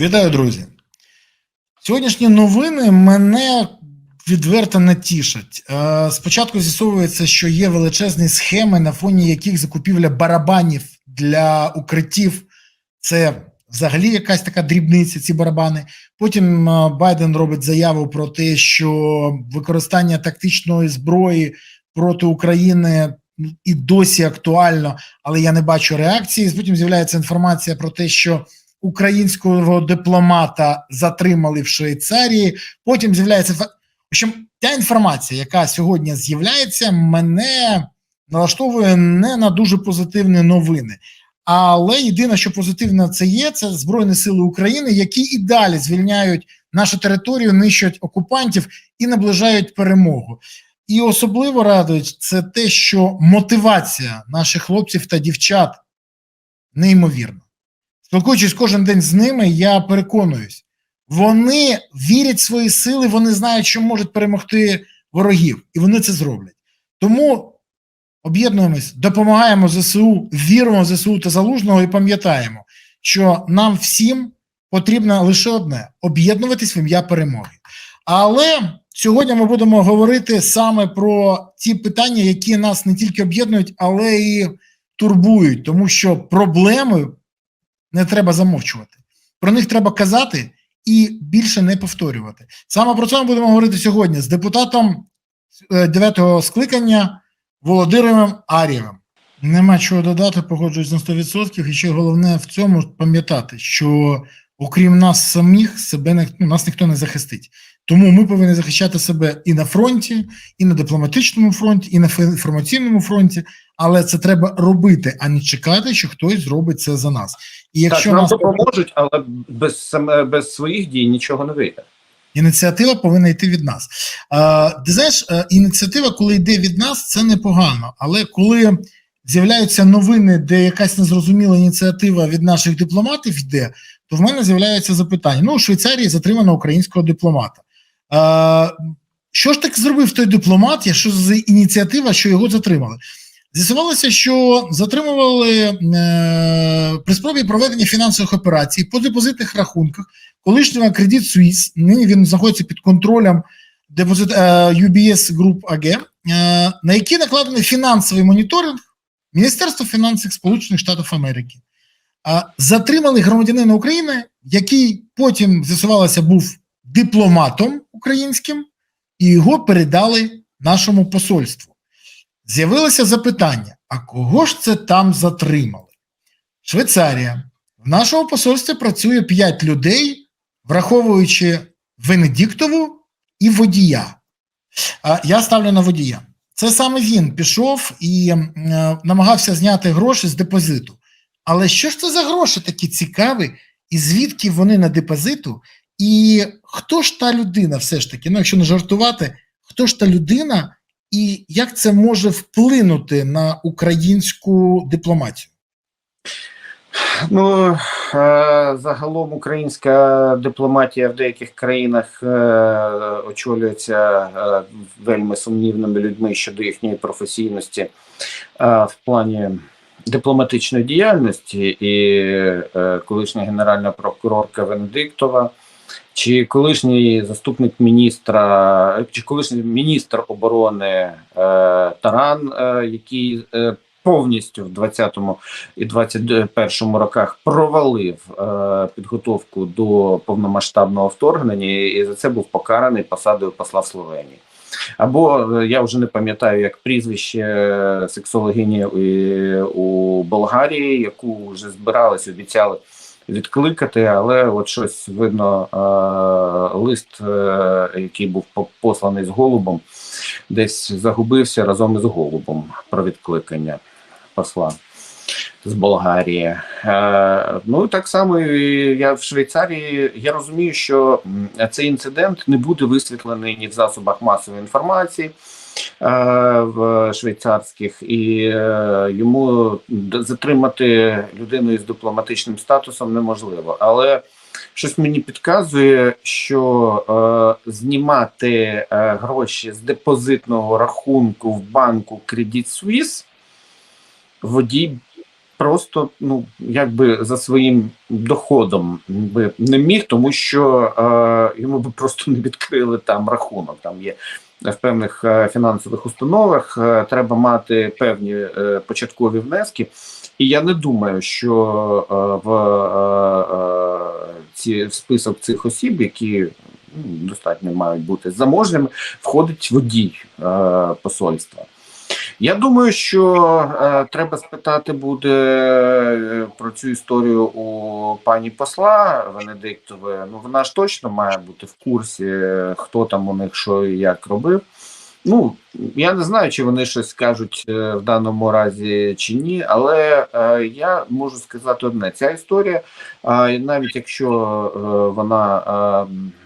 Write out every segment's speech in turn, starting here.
Вітаю, друзі. Сьогоднішні новини мене відверто не тішать. Е, Спочатку з'ясовується, що є величезні схеми, на фоні яких закупівля барабанів для укриттів це взагалі якась така дрібниця, ці барабани. Потім е, Байден робить заяву про те, що використання тактичної зброї проти України і досі актуально, але я не бачу реакції. Потім з'являється інформація про те, що українського дипломата затримали в Швейцарії. Потім з'являється в общем, та інформація, яка сьогодні з'являється, мене налаштовує не на дуже позитивні новини. Але єдине, що позитивне це є, це Збройні Сили України, які і далі звільняють нашу територію, нищать окупантів і наближають перемогу. І особливо радують це те, що мотивація наших хлопців та дівчат неймовірна. Спілкуючись кожен день з ними, я переконуюсь, вони вірять в свої сили, вони знають, що можуть перемогти ворогів, і вони це зроблять. Тому об'єднуємось, допомагаємо ЗСУ, віримо в ЗСУ та залужного і пам'ятаємо, що нам всім потрібно лише одне об'єднуватись в ім'я перемоги. Але сьогодні ми будемо говорити саме про ті питання, які нас не тільки об'єднують, але і турбують, тому що проблеми не треба замовчувати. Про них треба казати і більше не повторювати. Саме про це ми будемо говорити сьогодні з депутатом е, дев'ятого скликання Володимиром Арієвим. Нема чого додати, погоджуюсь на 100%. І ще головне в цьому пам'ятати, що окрім нас самих, себе не, ну, нас ніхто не захистить. Тому ми повинні захищати себе і на фронті, і на дипломатичному фронті, і на інформаційному фронті. Але це треба робити, а не чекати, що хтось зробить це за нас. І якщо так, нам нас допоможуть, але без саме без своїх дій нічого не вийде. ініціатива повинна йти від нас. А, ти знаєш, е, ініціатива, коли йде від нас, це непогано. Але коли з'являються новини, де якась незрозуміла ініціатива від наших дипломатів йде, то в мене з'являється запитання: ну, у Швейцарії затримано українського дипломата. А, що ж так зробив той дипломат? Я що за ініціатива, що його затримали? З'ясувалося, що затримували е, при спробі проведення фінансових операцій по депозитних рахунках колишнього Credit Suisse, нині він знаходиться під контролем депозит, е, UBS Group AG, е, на які накладений фінансовий моніторинг Міністерства фінансів Сполучених Штатів Америки. Е, затримали громадянина України, який потім з'ясувалося був дипломатом українським, і його передали нашому посольству. З'явилося запитання: а кого ж це там затримали? Швейцарія. В нашому посольстві працює 5 людей, враховуючи Венедіктову і водія. Я ставлю на водія. Це саме він пішов і е, намагався зняти гроші з депозиту. Але що ж це за гроші такі цікаві, і звідки вони на депозиту? І хто ж та людина, все ж таки, ну якщо не жартувати, хто ж та людина, і як це може вплинути на українську дипломатію? Ну е, загалом українська дипломатія в деяких країнах е, очолюється е, вельми сумнівними людьми щодо їхньої професійності в плані дипломатичної діяльності, і колишня генеральна прокурорка Венедиктова. Чи колишній заступник міністра, чи колишній міністр оборони е, Таран, е, який е, повністю в 20-му і 21-му роках провалив е, підготовку до повномасштабного вторгнення, і за це був покараний посадою посла в Словенії. Або е, я вже не пам'ятаю як прізвище е, сексологині у, у Болгарії, яку вже збирались, обіцяли відкликати, але от щось видно, лист, е, який був посланий з голубом, десь загубився разом із голубом про відкликання посла з Болгарії. Е, ну так само я в Швейцарії. Я розумію, що цей інцидент не буде висвітлений ні в засобах масової інформації. Е, В швейцарських і е, йому затримати людину із дипломатичним статусом неможливо. Але щось мені підказує, що е, знімати гроші з депозитного рахунку в банку Credit Suisse водій просто ну якби за своїм доходом би не міг, тому що е, йому би просто не відкрили там рахунок. Там є в певних е, фінансових установах е, треба мати певні е, початкові внески. І я не думаю, що е, в, е, е, ці, в список цих осіб, які ну, достатньо мають бути заможними, входить водій е, посольства. Я думаю, що е, треба спитати буде е, про цю історію у пані посла Венедиктової. Ну вона ж точно має бути в курсі, е, хто там у них що і як робив. Ну я не знаю, чи вони щось скажуть в даному разі чи ні, але е, я можу сказати одне: ця історія, е, навіть якщо е, вона е,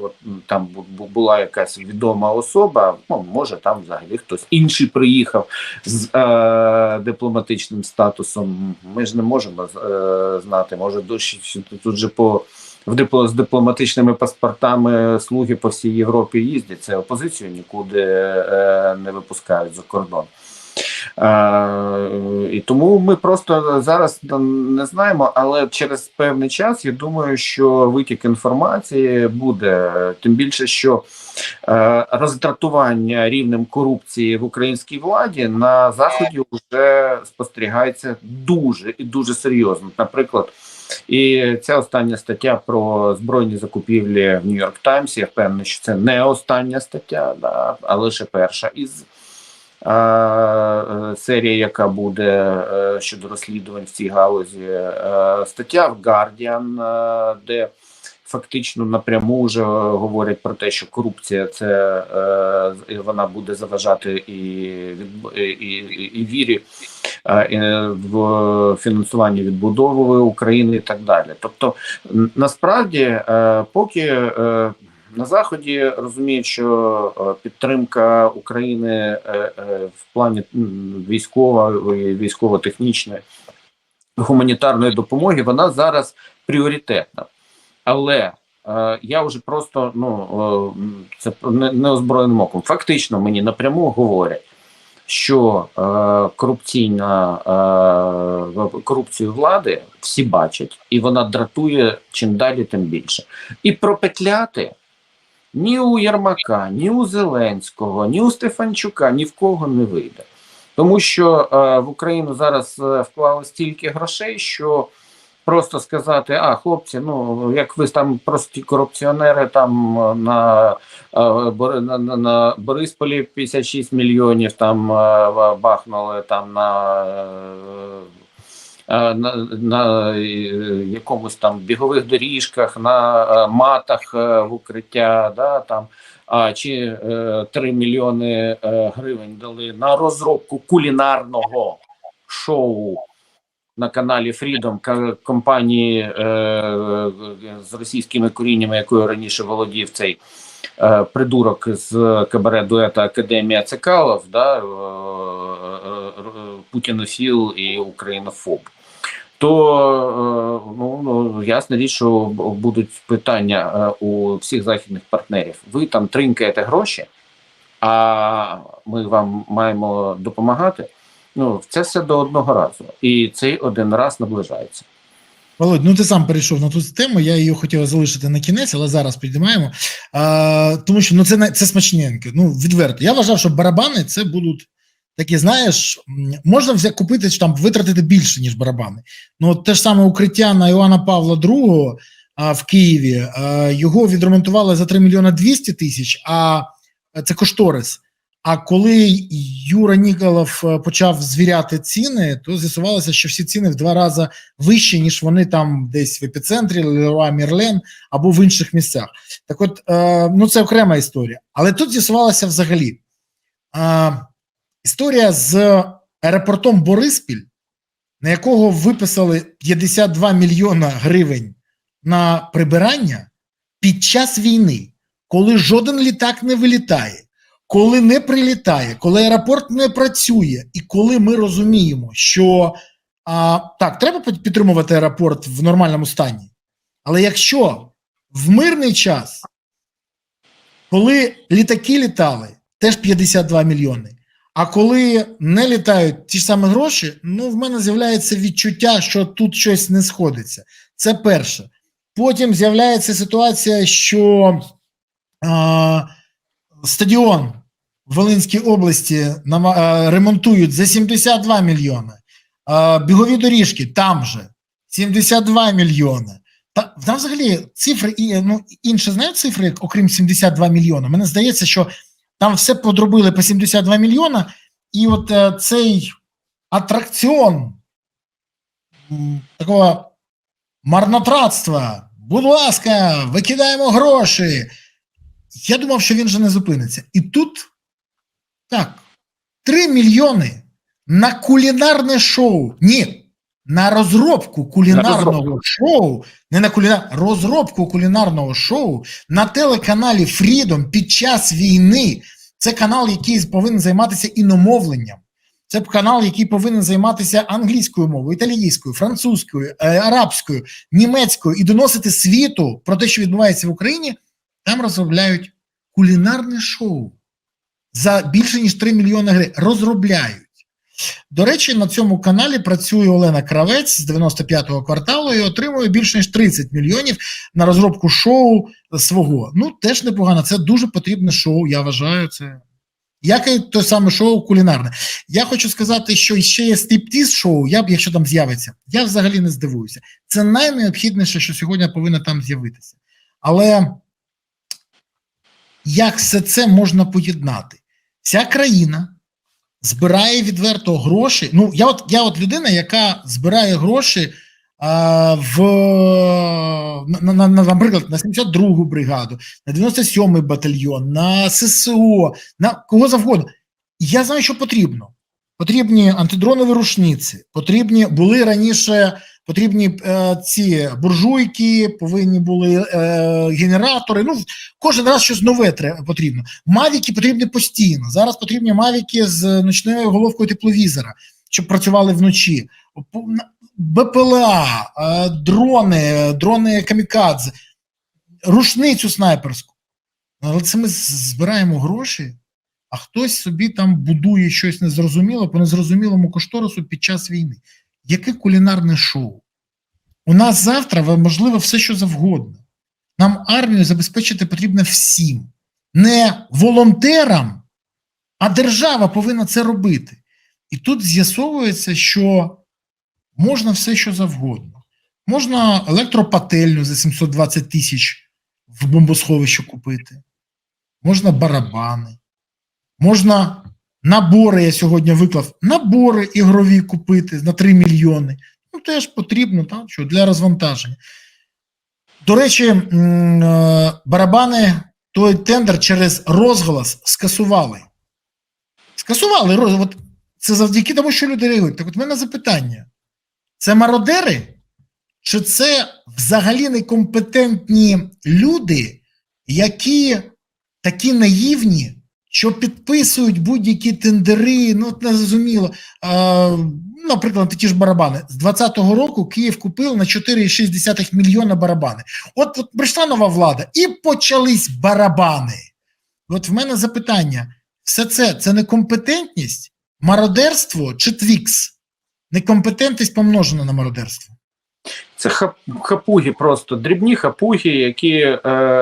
от, там бу- бу- була якась відома особа, ну може там взагалі хтось інший приїхав з е, дипломатичним статусом. Ми ж не можемо е, знати. Може, дощ тут же по в дипло з дипломатичними паспортами слуги по всій Європі їздять. Це опозицію нікуди е, не випускають за кордон. Е, і тому ми просто зараз не знаємо, але через певний час я думаю, що витік інформації буде тим більше, що е, роздратування рівнем корупції в українській владі на заході вже спостерігається дуже і дуже серйозно. Наприклад, і ця остання стаття про збройні закупівлі в Нью-Йорк Таймс. Я впевнений, що це не остання стаття, да, а лише перша із е, е, яка буде е, щодо розслідувань в цій галузі. Е, стаття в Guardian, де фактично напряму вже говорять про те, що корупція це вона буде заважати і, і, і, і вірі в фінансуванні відбудови України і так далі. Тобто, насправді, поки на заході розуміють, що е, підтримка України е, е, в плані військової, військово-технічної гуманітарної допомоги, вона зараз пріоритетна. Але я вже просто ну це не, неозброєним оком. Фактично мені напряму говорять, що корупційна корупцію влади всі бачать, і вона дратує чим далі, тим більше. І пропетляти ні у Єрмака, ні у Зеленського, ні у Стефанчука ні в кого не вийде. Тому що е, в Україну зараз е, вклали стільки грошей, що просто сказати: а хлопці, ну як ви там прості корупціонери, там е, на, е, на, на, на Борисполі 56 мільйонів там е, бахнули там на. е, На, на е, якомусь там бігових доріжках, на е, матах е, в укриття, да, там, а, чи е, 3 мільйони е, гривень дали на розробку кулінарного шоу на каналі Freedom компанії е, з російськими коріннями, якою раніше володів цей е, придурок з кабаре дуета Академія Цикалов, да, е, е, е, путінофіл і українофоб. То е, ну, ну ясна річ, що будуть питання е, у всіх західних партнерів. Ви там тринкаєте гроші, а ми вам маємо допомагати. Ну, це все до одного разу, і цей один раз наближається. Володь, ну ти сам перейшов на ту тему. Я її хотів залишити на кінець, але зараз підіймаємо. А, тому що ну це це смачненьке. Ну відверто. Я вважав, що барабани це будуть такі, знаєш, можна взяти купити там витратити більше, ніж барабани. Ну, те ж саме укриття на Іоанна Павла II а, в Києві. А, його відремонтували за 3 мільйона 200 тисяч, а це кошторис. А коли Юра Ніколов е, почав звіряти ціни, то з'ясувалося, що всі ціни в два рази вищі, ніж вони там десь в епіцентрі, Леруа Мірлен або в інших місцях. Так от, е, ну це окрема історія. Але тут з'ясувалося взагалі історія з аеропортом Бориспіль, на якого виписали 52 мільйона гривень на прибирання під час війни, коли жоден літак не вилітає. Коли не прилітає, коли аеропорт не працює, і коли ми розуміємо, що а, так, треба підтримувати аеропорт в нормальному стані. Але якщо в мирний час, коли літаки літали, теж 52 мільйони, А коли не літають ті ж самі гроші, ну в мене з'являється відчуття, що тут щось не сходиться. Це перше. Потім з'являється ситуація, що а, стадіон в Волинській області ремонтують за 72 мільйони. А, бігові доріжки там же 72 мільйони. Та там взагалі цифри і ну інші знають цифри, окрім 72 мільйони. Мені здається, що там все подробили по 72 мільйона, і от е, цей атракціон такого марнотратства. Будь ласка, викидаємо гроші. Я думав, що він же не зупиниться. І тут так, 3 мільйони на кулінарне шоу. Ні, на розробку кулінарного розробку. шоу, не на кулінар, розробку кулінарного шоу на телеканалі Freedom під час війни. Це канал, який повинен займатися іномовленням. Це канал, який повинен займатися англійською мовою, італійською, французькою, е, арабською, німецькою і доносити світу про те, що відбувається в Україні. Там розробляють кулінарне шоу за більше ніж 3 мільйони гривень. Розробляють. До речі, на цьому каналі працює Олена Кравець з 95-го кварталу і отримує більше ніж 30 мільйонів на розробку шоу свого. Ну, теж непогано. Це дуже потрібне шоу, я вважаю. Це як і те саме шоу кулінарне. Я хочу сказати, що ще є стриптіз шоу, я б, якщо там з'явиться, я взагалі не здивуюся. Це найнеобхідніше, що сьогодні повинно там з'явитися. Але як все це можна поєднати? Ця країна збирає відверто гроші. Ну, я от, я от людина, яка збирає гроші а, в, на, на, на, наприклад, на 72-гу бригаду, на 97-й батальйон, на ССО, на кого завгодно. Я знаю, що потрібно. Потрібні антидронові рушниці, потрібні були раніше потрібні е, ці буржуйки, повинні були е, генератори. Ну, кожен раз щось нове треба, потрібно. Мавіки потрібні постійно. Зараз потрібні мавіки з ночною головкою тепловізора, щоб працювали вночі. БПЛА, е, дрони, дрони камікадзе, рушницю снайперську. Але це ми збираємо гроші, а хтось собі там будує щось незрозуміле по незрозумілому кошторису під час війни. Яке кулінарне шоу? У нас завтра можливо все, що завгодно. Нам армію забезпечити потрібно всім, не волонтерам, а держава повинна це робити. І тут з'ясовується, що можна все, що завгодно. Можна електропательню за 720 тисяч в бомбосховище купити, можна барабани, можна набори. Я сьогодні виклав набори ігрові купити на 3 мільйони. Ну, теж потрібно, так, що для розвантаження. До речі, е, барабани той тендер через розголос скасували. Скасували. роз- От це завдяки тому, що люди реагують. Так от в мене запитання: це мародери? Чи це взагалі некомпетентні люди, які такі наївні, що підписують будь-які тендери? Ну, от незрозуміло. А, наприклад, ті ж барабани. З 2020 року Київ купив на 4,6 мільйона барабани. От, от прийшла нова влада, і почались барабани. От в мене запитання: все це це некомпетентність, мародерство чи твікс? Некомпетентність помножена на мародерство. Це хапуги, просто дрібні хапуги, які е,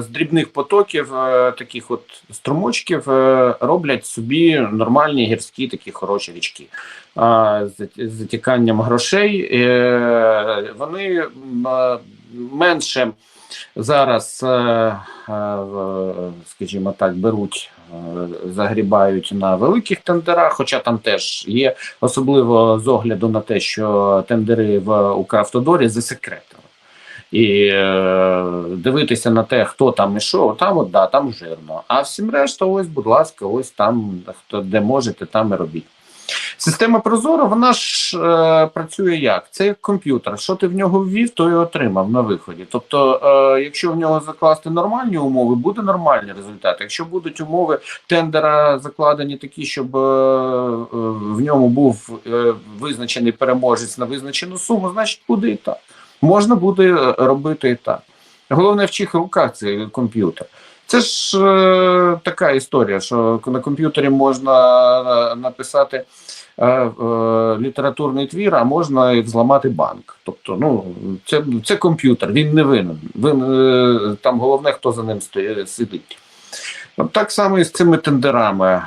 з дрібних потоків, е, таких от струмочків, е, роблять собі нормальні гірські такі хороші річки. А з затіканням грошей е, вони е, менше зараз, е, е, скажімо так, беруть, е, загрібають на великих тендерах, хоча там теж є особливо з огляду на те, що тендери в Укравтодорі засекретили. І е, дивитися на те, хто там і що, там от да, там жирно. А всім решта, ось, будь ласка, ось там, хто де можете, там і робіть. Система Прозоро, вона ж е, працює як? Це як комп'ютер. Що ти в нього ввів, то і отримав на виході. Тобто, е, якщо в нього закласти нормальні умови, буде нормальний результат. Якщо будуть умови тендера закладені такі, щоб е, е, в ньому був е, визначений переможець на визначену суму, значить буде і так. Можна буде е, робити і так. Головне в чих руках цей комп'ютер. Це ж е, така історія, що на комп'ютері можна е, написати е, е, літературний твір, а можна і взламати банк. Тобто, ну це, це комп'ютер, він не винен. Він, е, там головне, хто за ним стоїть, сидить. Так само і з цими тендерами. Е,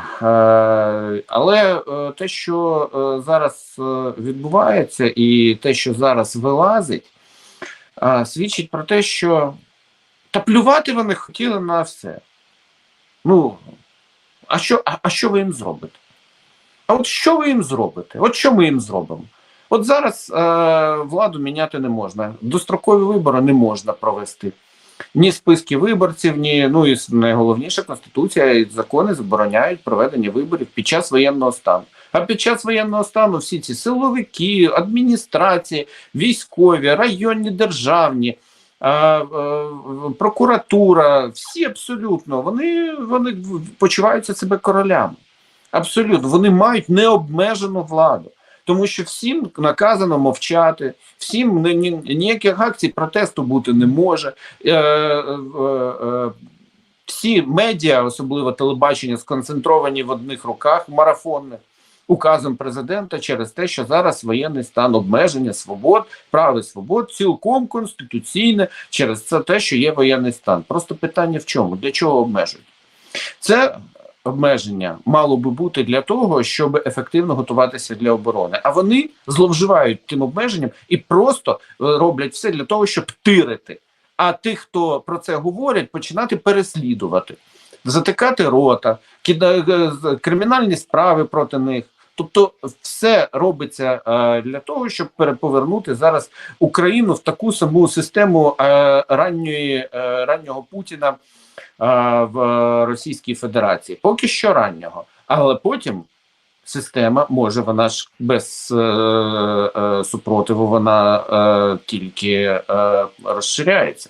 але е, те, що зараз відбувається, і те, що зараз вилазить, свідчить про те, що та плювати вони хотіли на все. Ну, а що, а, а що ви їм зробите? А от що ви їм зробите? От що ми їм зробимо? От зараз е, владу міняти не можна, дострокові вибори не можна провести. Ні списки виборців, ні ну і найголовніше конституція і закони забороняють проведення виборів під час воєнного стану. А під час воєнного стану всі ці силовики, адміністрації, військові, районні державні, прокуратура, всі абсолютно вони, вони почуваються себе королями. Абсолютно, вони мають необмежену владу. Тому що всім наказано мовчати, всім ні- ні- ніяких акцій протесту бути не може. Е, е, е, всі медіа, особливо телебачення, сконцентровані в одних руках марафонних указом президента через те, що зараз воєнний стан обмеження свобод, прав і свобод цілком конституційне через це те, що є воєнний стан. Просто питання в чому? Для чого обмежують? Це обмеження мало би бути для того, щоб ефективно готуватися для оборони. А вони зловживають тим обмеженням і просто е, роблять все для того, щоб тирити. А тих, хто про це говорять, починати переслідувати, затикати рота, е, кримінальні справи проти них. Тобто, все робиться е, для того, щоб переповернути зараз Україну в таку саму систему е, ранньої е, раннього Путіна в Російській Федерації. Поки що раннього, але потім система може вона ж без е, е, супротиву, вона е, тільки е, розширяється.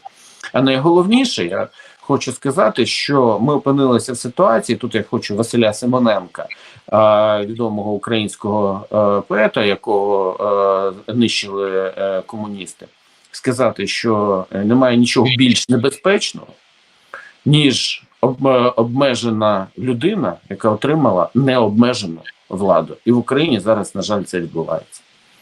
А найголовніше, я хочу сказати, що ми опинилися в ситуації. Тут я хочу Василя Симоненка, е, відомого українського е, поета, якого е, нищили комуністи, сказати, що немає нічого більш небезпечного, ніж обмежена людина, яка отримала необмежену владу. І в Україні зараз, на жаль, це відбувається.